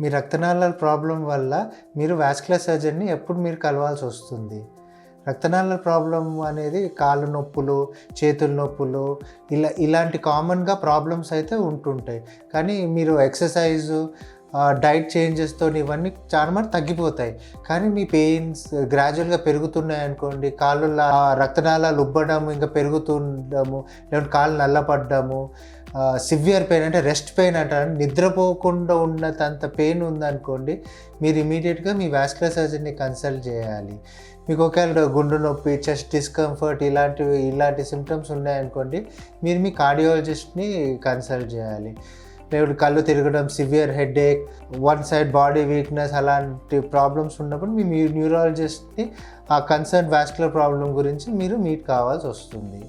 మీ రక్తనాళాల problem వల్ల మీరు vascular సర్జన్ని ఎప్పుడు మీరు కలవాల్సి వస్తుంది? రక్తనాళాల ప్రాబ్లం అనేది కాళ్ళు నొప్పులు చేతుల నొప్పులు ఇలా ఇలాంటి కామన్గా ప్రాబ్లమ్స్ అయితే ఉంటుంటాయి. కానీ మీరు ఎక్సర్సైజు డైట్ చేంజెస్తో ఇవన్నీ చాలా మంది తగ్గిపోతాయి. కానీ మీ పెయిన్స్ గ్రాడ్యువల్గా పెరుగుతున్నాయి అనుకోండి కాళ్ళు రక్తనాళాలు ఉబ్బడము ఇంకా పెరుగుతుండము లేదంటే కాళ్ళు నల్లపడ్డము సివియర్ పెయిన్ అంటే రెస్ట్ పెయిన్ అంటారు. నిద్రపోకుండా ఉన్నంత పెయిన్ ఉందనుకోండి మీరు ఇమీడియట్గా మీ వాస్కులర్ సర్జన్ని కన్సల్ట్ చేయాలి. మీకు ఒకవేళ గుండు నొప్పి చెస్ట్ డిస్కంఫర్ట్ ఇలాంటివి ఇలాంటి సిమ్టమ్స్ ఉన్నాయనుకోండి మీరు మీ కార్డియాలజిస్ట్ని కన్సల్ట్ చేయాలి. లేకపోతే కళ్ళు తిరగడం severe headache one side body weakness అలాంటి ప్రాబ్లమ్స్ ఉన్నప్పుడు మీ న్యూరాలజిస్ట్ని ఆ కన్సర్న్ వాస్కులర్ ప్రాబ్లం గురించి మీరు మీట్ కావాల్సి వస్తుంది.